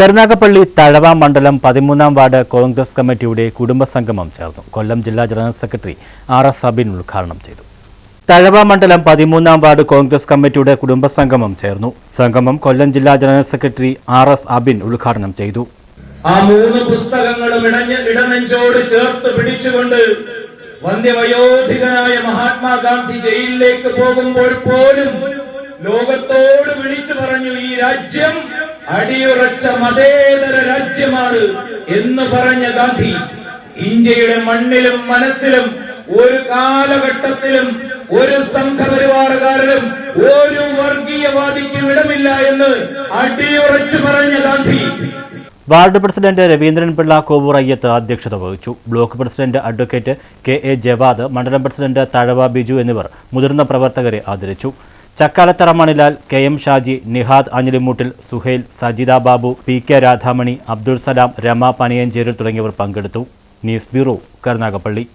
കരുനാഗപ്പള്ളി തഴവ മണ്ഡലം പതിമൂന്നാം വാർഡ് കോൺഗ്രസ് കമ്മിറ്റിയുടെ കുടുംബസംഗമം ചേർന്നു. കൊല്ലം ജില്ലാ general secretary R S Sabin ഉദ്ഘാടനം ചെയ്തു. തഴവ മണ്ഡലം പതിമൂന്നാം വാർഡ് കോൺഗ്രസ് കമ്മിറ്റിയുടെ കുടുംബസംഗമം ചേർന്നു. സംഗമം കൊല്ലം ജില്ലാ general secretary R S Abin ഉദ്ഘാടനം ചെയ്തു. ആ മൂന്ന് പുസ്തകങ്ങളും ഇടനെഞ്ചോട് ചേർത്ത് പിടിച്ചുകൊണ്ട് വന്ധ്യവയോധികനായ മഹാത്മാഗാന്ധി ജയിലിലേക്ക് പോകുമ്പോൾ പോലും ലോകത്തോട് വിളിച്ചു പറഞ്ഞു ഈ രാജ്യം അടിയുറച്ച മതേതര രാജ്യമാണ് എന്ന് പറഞ്ഞ ഗാന്ധി ഇന്ത്യയുടെ മണ്ണിലും മനസ്സിലും ഒരു കാലഘട്ടത്തിലും ഒരു സംഘപരിവാറുകാരനും ഒരു വർഗീയവാദിക്കും ഇടമില്ല എന്ന് അടിയുറച്ചു പറഞ്ഞ ഗാന്ധി. വാർഡ് പ്രസിഡന്റ് രവീന്ദ്രൻ പിള്ള കോവൂർ അയ്യത്ത് അധ്യക്ഷത വഹിച്ചു. Block president advocate K A Javad മണ്ഡലം പ്രസിഡന്റ് തഴവ ബിജു എന്നിവർ മുതിർന്ന പ്രവർത്തകരെ ആദരിച്ചു. Chakkalathara Manilal K M Shaji Nihad Anjilimoottil Suhail Sajitha Babu P K Radhamani Abdul Salam Rama Paniyancheril തുടങ്ങിയവർ പങ്കെടുത്തു. News bureau Karunagappally.